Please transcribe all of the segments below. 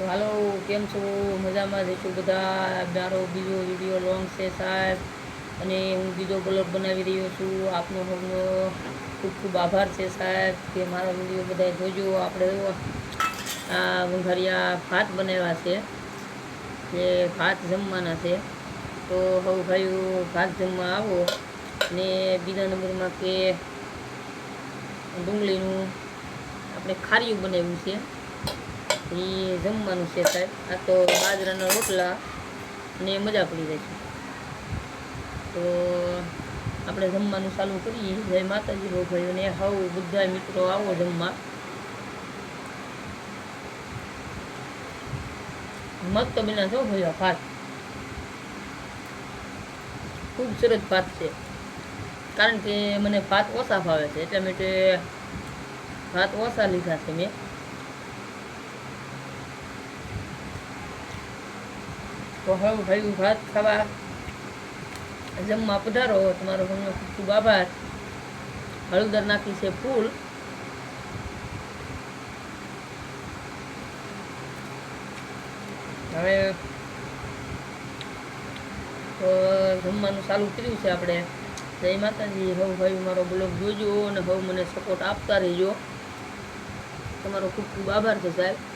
તો હાલો, કેમ છો? મજામાં જઈશું બધા. મારો બીજો વીડિયો લોંગ છે સાહેબ. અને હું બીજો બ્લોગ બનાવી રહ્યો છું. આપનો સૌનો ખૂબ ખૂબ આભાર છે સાહેબ કે મારા વીડિયો બધા જોજો. આપણે આ વંઘારિયા ભાત બનાવ્યા છે. જે ભાત જમવાના છે. તો હવે ભાઈઓ ભાત જમવા આવો ને બીજા નંબરમાં કે ડુંગળીનું આપણે ખારીયું બનાવ્યું છે. એ જમવાનું છે સાહેબ. આ તો બાજરાના રોટલા ને મજા પડી જાય છે. તો આપણે જમવાનું ચાલુ કરીએ. જય માતાજી બહુ ભાઈઓને હવ બધા મિત્રો આવો જમવા. મત તો બિના જો ભાઈઓ ભાત. ખૂબ સરસ ભાત છે. કારણ કે મને ભાત ઓછા ભાવે છે. એટલા માટે ભાત ઓછા લીધા છે મેં. તો હવે ભાઈ ભાત ખાવા જમવા પધારો. તમારો ઘણો ખૂબ ખૂબ આભાર. હળદર નાખી છે ફૂલ. હવે, તો જમવાનું ચાલુ કર્યું છે આપણે. જય માતાજી. હવે ભાઈ, મારો બ્લોગ જોજો અને હવે મને સપોર્ટ આપતા રહેજો. તમારો ખૂબ ખૂબ આભાર છે સાહેબ.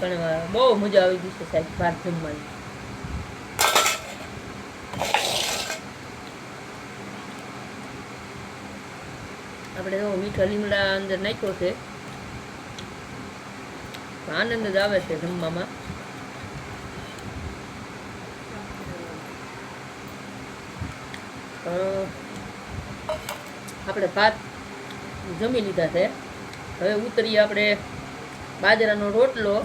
પણ બહુ મજા આવી ગઈ છે સાહેબ બહાર જમવાની આપણે તો મીઠા લીમડા અંદર નાખ્યો છે. આનંદ જ આવે છે જમવામાં. આપણે ભાત જમી લીધા છે. હવે ઉતરીએ આપણે બાજરાનો રોટલો.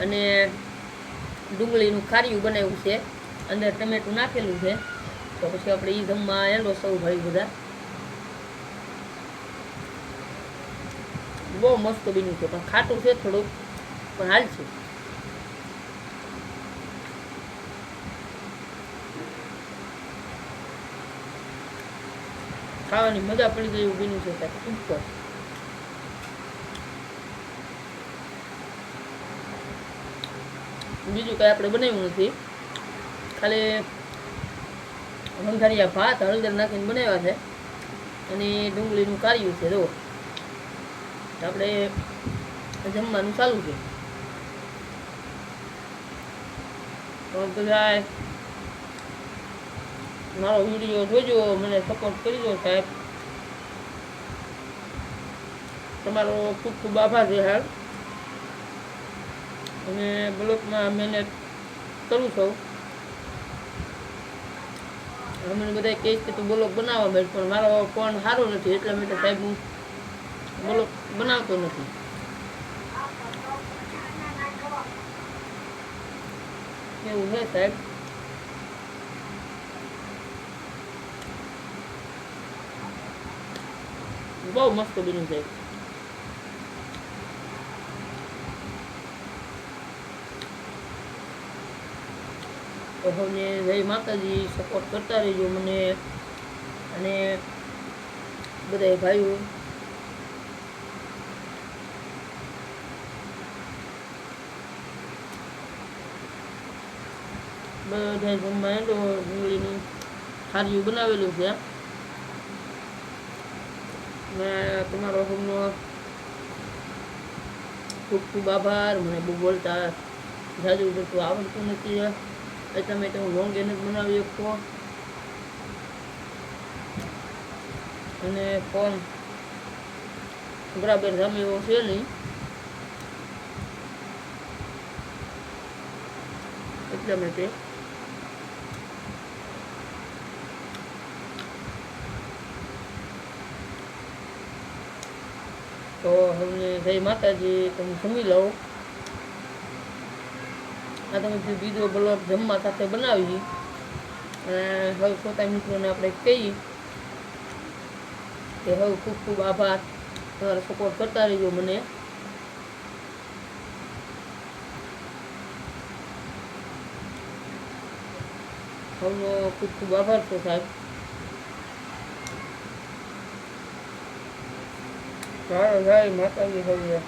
અને ડુંગળીનું ખારીયું બનાવ્યું છે. અંદર ટમેટું નાખેલું છે. તો પછી આપણે એ જમવા એલો સૌ ભાઈ બધા. બહુ મસ્ત બન્યું છે, પણ ખાટું છે થોડુંક, પણ હાલ છે. ખાવાની મજા પડી ગઈ એવું બન્યું છે, સાહેબ. ઉપર. બીજું કંઈ આપણે બનાવ્યું નથી. ખાલી વંઘારિયા ભાત, હળદર નાખીને બનાવ્યા છે. અને ડુંગળીનું કાર્યું છે જો આપણે જમવાનું ચાલુ છે બધા મારો વીડિયો જોજો, મને સપોર્ટ કરજો, સાહેબ. તમારો ખૂબ ખૂબ આભાર છે, હાલ. અને બ્લોકમાં મહેનત કરું છું. અમને બધા કહે કે તું બ્લોક બનાવવા બેઠ, પણ મારો ફોન સારો નથી, એટલા માટે સાહેબ હું બ્લોક બનાવતો નથી. એવું છે સાહેબ? બહુ મસ્ત બન્યું સાહેબ. તો હવે જય માતાજી સપોર્ટ કરતા રહેજો મને અને બધા ભાઈઓ. બધા બનાવેલું છે. ને તમારો હમનો ખૂબ ખૂબ આભાર. મને બહુ બોલતા જાજુ બધું આવડતું નથી. એટલા તમે તમે લોંગ એને બનાવી શકો અને ફોન બરાબર સામે એવો છે નહીં. એટલા માટે તો હવે જય માતાજી, તમે જમી લઉં આ તમે બીજો બ્લોક જમવા સાથે બનાવી, અને હવે પોતા મિત્રોને આપણે કહીએ કે હવે ખૂબ ખૂબ આભાર. તમારો સપોર્ટ કરતા રહેજો મને. હવનો ખૂબ ખૂબ આભાર છે સાહેબ. સારું સારી માતાજી હવે